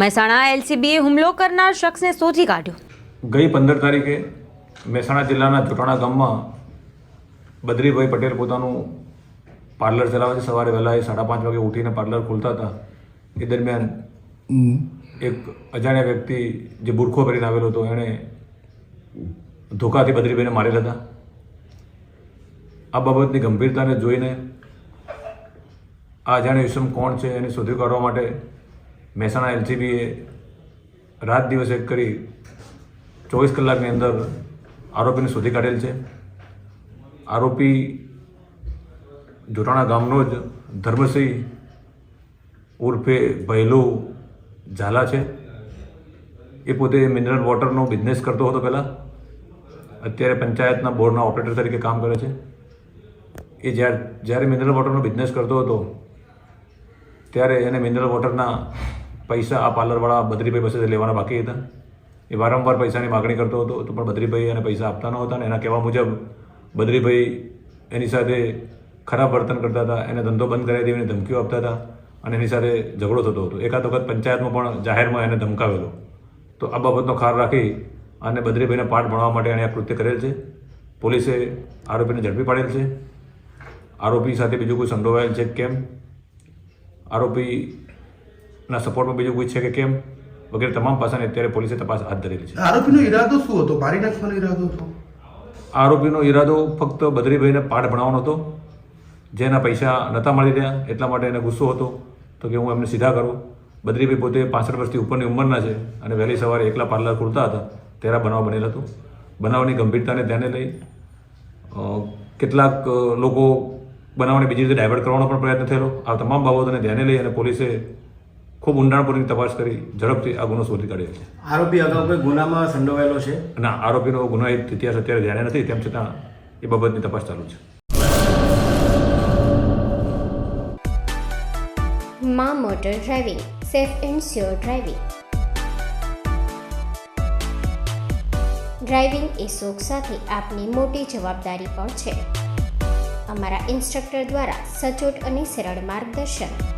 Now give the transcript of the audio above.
મહેસાણા એલસીબીએ હુમલો કરનાર શખ્સને શોધી કાઢ્યો. ગઈ પંદર તારીખે મહેસાણા જિલ્લાના જોટાણા ગામમાં બદ્રીભાઈ પટેલ પોતાનું પાર્લર ચલાવે છે. સવારે વહેલા એ સાડા પાંચ વાગે ઉઠીને પાર્લર ખોલતા હતા. એ દરમિયાન એક અજાણ્યા વ્યક્તિ જે બુરખો પહેરીને આવેલો હતો, એણે ધોકાથી બદ્રીભાઈને મારેલા હતા. આ બાબતની ગંભીરતાને જોઈને આ અજાણ્યો ઇસમ કોણ છે એને શોધી કાઢવા માટે મહેસાણા એલસીબીએ રાત દિવસ એક કરી ચોવીસ કલાકની અંદર આરોપીને શોધી કાઢેલ છે. આરોપી જોટાણા ગામનો જ ધર્મસિંહ ઉર્ફે ભૈલો ઝાલા છે. એ પોતે મિનરલ વોટરનો બિઝનેસ કરતો હતો પહેલાં. અત્યારે પંચાયતના બોર્ડના ઓપરેટર તરીકે કામ કરે છે. એ જ્યારે જ્યારે મિનરલ વોટરનો બિઝનેસ કરતો હતો, ત્યારે એને મિનરલ વોટરના પૈસા આ પાર્લરવાળા બદ્રીભાઈ પાસેથી લેવાના બાકી હતા. એ વારંવાર પૈસાની માગણી કરતો હતો, તો પણ બદ્રીભાઈ એને પૈસા આપતા ન હતા એના કહેવા મુજબ બદ્રીભાઈ એની સાથે ખરાબ વર્તન કરતા હતા, એને ધંધો બંધ કરાવી દેવીને ધમકીઓ આપતા હતા અને એની સાથે ઝઘડો થતો હતો. એકાદ વખત પંચાયતમાં પણ જાહેરમાં એને ધમકાવેલો. તો આ બાબતનો ખાર રાખી અને બદ્રીભાઈને પાઠ ભણવા માટે એણે આ કૃત્ય કરેલ છે. પોલીસે આરોપીને ઝડપી પાડેલ છે. આરોપી સાથે બીજું કોઈ સંડોવાયેલ છે કેમ? કેમ આરોપીના સપોર્ટમાં બીજું કોઈ છે કે કેમ? વગેરે તમામ પાસાની અત્યારે પોલીસે તપાસ હાથ ધરેલી છે. આરોપીનો ઈરાદો શું હતો? મારી નાખવાનો ઈરાદો હતો? આરોપીનો ઈરાદો ફક્ત બદ્રીભાઈને પાઠ ભણાવવાનો હતો જેના પૈસા નહોતા મળી રહ્યા એટલા માટે એને ગુસ્સો હતો. તો કે હું એમને સીધા કરું. બદ્રીભાઈ પોતે પાસઠ વર્ષથી ઉપરની ઉંમરના છે અને વહેલી સવારે એકલા પાર્લર ખોલતા હતા. તેરા બનાવ બનેલ હતો. બનાવની ગંભીરતાને ધ્યાને લઈ કેટલાક લોકો બનાવને બીજી રીતે ડાયવર્ટ કરવાનો પણ પ્રયત્ન થયેલો. આ તમામ બાબતોને ધ્યાને લઈ અને પોલીસે ખૂબ ઊંડાણપૂર્વકની તપાસ કરી ઝડપથી આ ગુનો શોધી કાઢ્યો છે. આરોપી અગાઉ કોઈ ગુનામાં સંડોવાયેલો છે? ના આરોપીનો ગુનો ઇતિહાસ અત્યારે ધ્યાને નથી તેમ છતાં એ બાબતની તપાસ ચાલુ છે. માં motor driving safe and sure driving. Driving એ શોખ સાથે આપની મોટી જવાબદારી પણ છે. અમારા ઇન્સ્ટ્રક્ટર દ્વારા સચોટ અને સરળ માર્ગદર્શન.